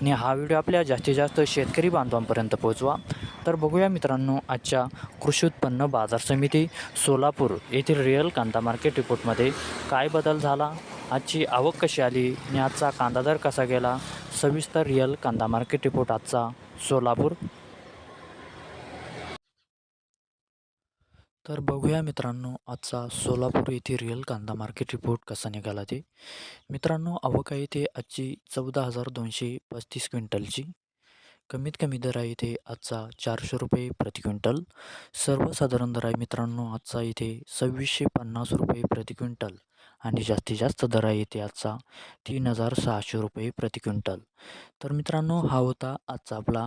आणि हा व्हिडिओ आपल्या जास्तीत जास्त शेतकरी बांधवांपर्यंत पोहोचवा. तर बघूया मित्रांनो आजच्या कृषी उत्पन्न बाजार समिती सोलापूर येथील रिअल कांदा मार्केट रिपोर्टमध्ये काय बदल झाला? आजची आवक कशी आली आणि आजचा कांदा दर कसा गेला? सविस्तर रिअल कांदा मार्केट रिपोर्ट आजचा सोलापूर. तर बघूया मित्रांनो आजचा सोलापूर येथे रिअल कांदा मार्केट रिपोर्ट कसा निघाला ते. मित्रांनो आवक आहे ते आजची चौदा हजार दोनशे पस्तीस क्विंटलची. कमीत कमी दर आहे इथे आजचा चारशे रुपये प्रति क्विंटल. सर्वसाधारण दर आहे मित्रांनो आजचा इथे सव्वीसशे पन्नास रुपये प्रति क्विंटल. आणि जास्तीत जास्त दर आहे इथे आजचा तीन हजार सहाशे रुपये प्रति क्विंटल. तर मित्रांनो हा होता आजचा आपला